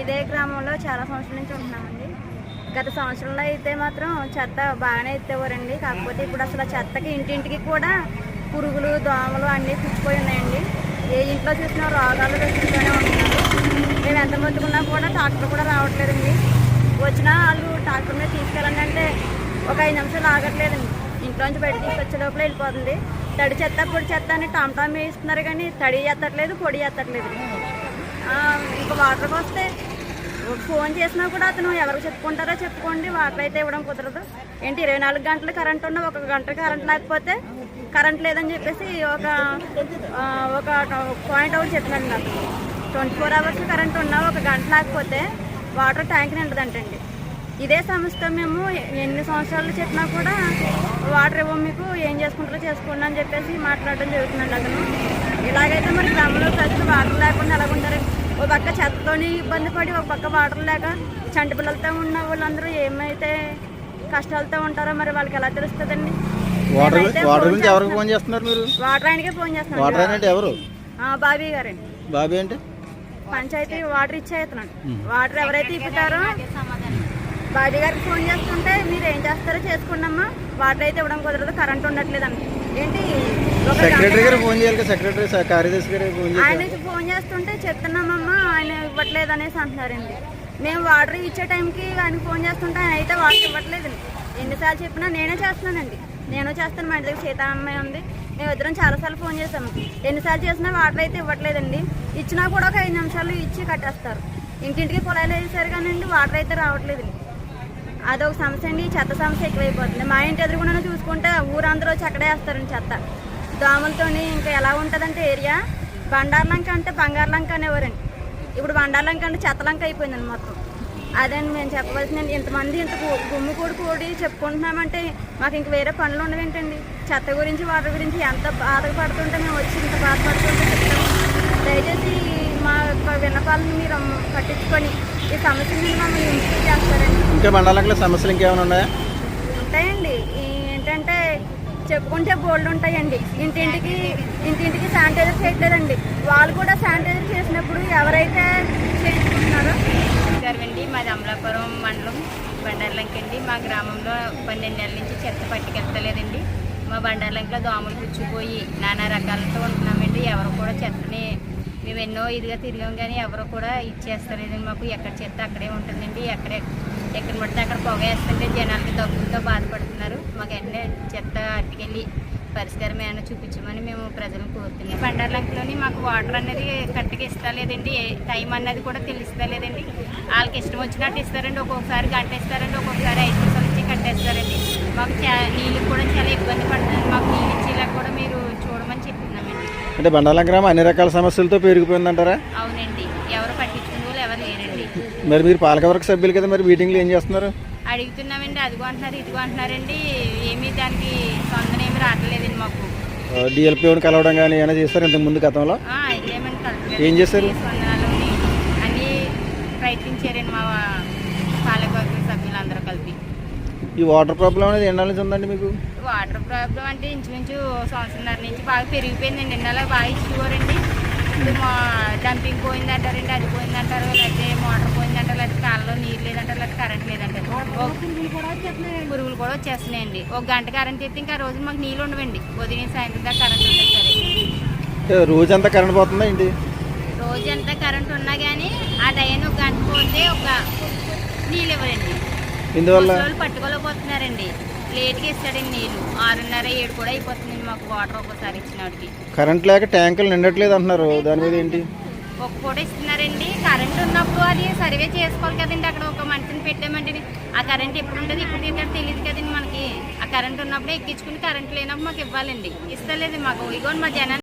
ఇదే గ్రామంలో చాలా సంవత్సరాల నుంచి ఉంటున్నామండి. గత సంవత్సరంలో అయితే మాత్రం చెత్త బాగానే ఎత్తేవారండి. కాకపోతే ఇప్పుడు అసలు ఆ చెత్తకి ఇంటింటికి కూడా పురుగులు దోమలు అన్నీ పుచ్చిపోయి ఉన్నాయండి. ఏ ఇంట్లో చూసినా రోగాలు వెతుకుతూనే ఉంటున్నారు. మేము ఎంత మొత్తుకున్నా కూడా డాక్టర్ కూడా రావట్లేదండి. వచ్చినా వాళ్ళు డాక్టర్ మీద తీసుకెళ్ళండి అంటే ఒక ఐదు నిమిషాలు ఆగట్లేదండి. ఇంట్లోంచి బయట తీసుకొచ్చే లోపల వెళ్ళిపోతుంది. తడి చెత్త పొడి చెత్త అని టామ్ వేస్తున్నారు కానీ తడి ఎత్తట్లేదు పొడి ఎత్తట్లేదు. ఇంకా వాటర్కి వస్తే ఫోన్ చేసినా కూడా అతను ఎవరికి చెప్పుకుంటారో చెప్పుకోండి వాటర్ అయితే ఇవ్వడం కుదరదు. ఏంటి ఇరవై నాలుగు గంటలు కరెంట్ ఉన్న ఒక గంట కరెంట్ లేకపోతే కరెంట్ లేదని చెప్పేసి ఒక ఒక పాయింట్ అవుట్ చెప్పినాడు నాకు ట్వంటీ ఫోర్ అవర్స్ కరెంట్ ఉన్నా ఒక గంట లేకపోతే వాటర్ ట్యాంక్ నిండదంటండి. ఇదే సంస్థ మేము ఎన్ని సంవత్సరాలు చెప్పినా కూడా వాటర్ ఇవ్వం మీకు ఏం చేసుకుంటారో చేసుకోండి అని చెప్పేసి మాట్లాడడం జరుగుతుందండి అతను. ఇలాగైతే మరి గ్రామంలో ప్రజలు వాటర్ లేకపోతే పక్క చెత్తతోని ఇబ్బంది పడి ఒక పక్క వాటర్ లేక చంటి పిల్లలతో ఉన్న వాళ్ళందరూ ఏమైతే కష్టాలతో ఉంటారో మరి వాళ్ళకి ఎలా తెలుస్తుందండి? వాటర్ వాటర్ ఫోన్ గురించి ఎవరికి చేస్తున్నాం. ఫోన్ చేస్తున్నారు మీరు? వాటర్ ఆయనకే ఫోన్ చేస్తున్నాం వాటర్ ఎవరు? బాబీ గారండి. బాబీ అంటే? పంచాయతీ వాటర్ ఇచ్చేస్తున్నాడు. వాటర్ ఎవరైతే ఇప్పుతారో బాబీ గారికి ఫోన్ చేస్తుంటే మీరు ఏం చేస్తారో చేసుకోండమ్మా వాటర్ అయితే ఇవ్వడం కుదరదు కరెంట్ ఉండట్లేదు అంట ఏంటి? సెక్రటరీ గారు ఫోన్ చేయాలి సెక్రటరీ కార్యదర్శి గారు ఫోన్ ఆయనకి ఫోన్ చేస్తుంటే చెప్తున్నామమ్మా ఆయన ఇవ్వట్లేదు అనేసి అంటున్నారండి. మేము వాటర్ ఇచ్చే టైంకి ఆయన ఫోన్ చేస్తుంటే ఆయన అయితే వాటర్ ఇవ్వట్లేదండి. ఎన్నిసార్లు చెప్పినా నేనే చేస్తున్నానండి. నేను చేస్తాను మా ఇంటి దగ్గర సీతా అమ్మాయి ఉంది. మేము ఇద్దరం చాలాసార్లు ఫోన్ చేసాము ఎన్నిసార్లు చేసినా వాటర్ అయితే ఇవ్వట్లేదండి. ఇచ్చినా కూడా ఒక ఐదు నిమిషాలు ఇచ్చి కట్టేస్తారు. ఇంటింటికి పొలాలు వేసారు కానండి వాటర్ అయితే రావట్లేదండి. అదొక సమస్య అండి చెత్త సమస్య ఎక్కువైపోతుంది. మా ఇంటి ఎదురుగుండా చూసుకుంటే ఊరందరూ వచ్చి అక్కడే వేస్తారండి చెత్త. దోమలతోని ఇంకా ఎలా ఉంటుందంటే ఏరియా? బండార్లంక అంటే బంగారులంక అనేవారండి. ఇప్పుడు బండార్లంక అంటే చెత్తలంక అయిపోయిందండి మొత్తం. అదండి మేము చెప్పవలసిన ఇంతమంది ఇంత గుమ్ము కూడి కూడి చెప్పుకుంటున్నామంటే మాకు ఇంక వేరే పనులు ఉండవేంటండి? చెత్త గురించి వాటర్ గురించి ఎంత బాధపడుతుంటే మేము వచ్చి ఇంత బాధపడుతుంటే చెప్తాము దయచేసి మా విన్నపాలను మీరు పట్టించుకొని ఈ సమస్య మీద మమ్మల్ని ఇంప్రూవ్ చేస్తారండి. ఇంకా మండలంలో సమస్యలు ఇంకేమైనా ఉన్నాయా? ఉంటాయండి. ఈ చెప్పుకుంటే బోల్డ్ ఉంటాయండి. ఇంటింటికి ఇంటింటికి శానిటైజర్ చేయట్లేదండి. వాళ్ళు కూడా శానిటైజర్ చేసినప్పుడు ఎవరైతే చేసుకుంటున్నారో. గారండి మాది అమలాపురం మండలం బండార్లంకండి మా గ్రామంలో పన్నెండు నెలల నుంచి చెత్త పట్టుకెళ్తలేదండి. మా బండార్లంకలో దోమలు పుచ్చిపోయి నానా రకాలతో ఉంటున్నామండి. ఎవరు కూడా చెత్తని మేము ఎన్నో ఇదిగా తిరిగాం కానీ ఎవరు కూడా ఇచ్చేస్తలేదండి మాకు ఎక్కడ చెత్త అక్కడే ఉంటుందండి. ఎక్కడే ఎక్కడ పడితే అక్కడ పొగ వేస్తుంటే జనాలకి దగ్గులతో బాధపడుతున్నారు. మాకు వెంటనే చెత్త అట్టుకెళ్ళి పరిష్కారం ఏమైనా చూపించమని మేము ప్రజలను కోరుతున్నాం. బండార్లంకలోని మాకు వాటర్ అనేది కరెక్ట్గా ఇస్తలేదండి ఏ టైం అన్నది కూడా తెలుస్తలేదండి వాళ్ళకి ఇష్టం వచ్చినట్టు ఇస్తారండి. ఒక్కొక్కసారి గంట ఇస్తారండి ఒక్కొక్కసారి ఐదు నిమిషాలు ఇచ్చి కట్టేస్తారండి. మాకు చా నీళ్ళు కూడా చాలా ఇబ్బంది పడుతుంది మాకు నీళ్ళు ఇచ్చేలా కూడా మీరు చూడమని చెప్పి అంటే బండాలం గ్రామం అన్ని రకాల సమస్యలతో పెరిగిపోయిందంటారా అవునండి. ఎవరు పట్టించుకునే ఎవరు లేరండి. మరి మీరు పాలకవర్గ సభ్యులు కదా మరి మీటింగ్లో ఏం చేస్తున్నారు? అడుగుతున్నామండి అదిగో అంటున్నారు ఇదిగో అంటున్నారండి. ఏమీ దానికి స్పందన ఏమి రావట్లేదండి మాకు. డిఎల్పిఓని కలవడం కానీ ఏమైనా చేస్తారు ఇంతకు ముందు గతంలో? ఆ, ఏమని కలపలేదు. ఏం చేశారు? ఈ స్పందనలోని అన్ని ప్రయత్నించారండి మా పాలకవర్గ సభ్యులందరూ కలిపి. ఈ వాటర్ ప్రాబ్లం అనేది ఎన్నాళ్ళ నుంచి ఉందండి మీకు? వాటర్ ప్రాబ్లం అంటే ఇంచుమించు సంవత్సరంన్నర నుంచి బాగా పెరిగిపోయిందండి. నిన్నలా బాగా మా డంపింగ్ పోయిందంటారండి అది పోయిందంటారు. లేకపోతే మోటార్ పోయిందంటారు. లేకపోతే కాలంలో నీరు లేదంటారు. లేకపోతే కరెంట్ లేదంటారు. పురుగులు కూడా వచ్చేస్తున్నాయండి. ఒక గంట కరెంట్ ఎత్తే ఇంకా ఆ రోజు మాకు నీళ్ళు ఉండవండి. ఉదయం సాయంత్రం దాకా కరెంట్ ఉండదు సరే. అంటే రోజంతా కరెంట్ పోతుందా ఏంటి? రోజంతా కరెంట్ ఉన్నా కానీ ఆ టైం ఒక గంట పోతే ఒక నీళ్ళు ఇవ్వరండి. ఇందువల్ల పట్టుకోలేకపోతున్నారండి. లేట్గా ఇస్తాడండి నీళ్ళు. ఆరున్నర ఏడు కూడా అయిపోతుందండి మాకు. వాటర్ ఒక్కోసారి ఇచ్చినోటికి కరెంట్ లేక ట్యాంకులు నిండట్లేదు అంటున్నారు. దాని మీద ఏంటి? ఒక పూట ఇస్తున్నారండి. కరెంట్ ఉన్నప్పుడు అది సర్వే చేసుకోవాలి కదండి. అక్కడ ఒక మనిషిని పెట్టామంటే ఆ కరెంట్ ఎప్పుడు ఉంటుంది ఇప్పుడు తింటాడు తెలియదు కదండి మనకి. ఆ కరెంట్ ఉన్నప్పుడు ఎక్కించుకుని కరెంట్ లేనప్పుడు మాకు ఇవ్వాలండి. ఇస్తలేదు మాకు. ఇగోండి మా జనాన్ని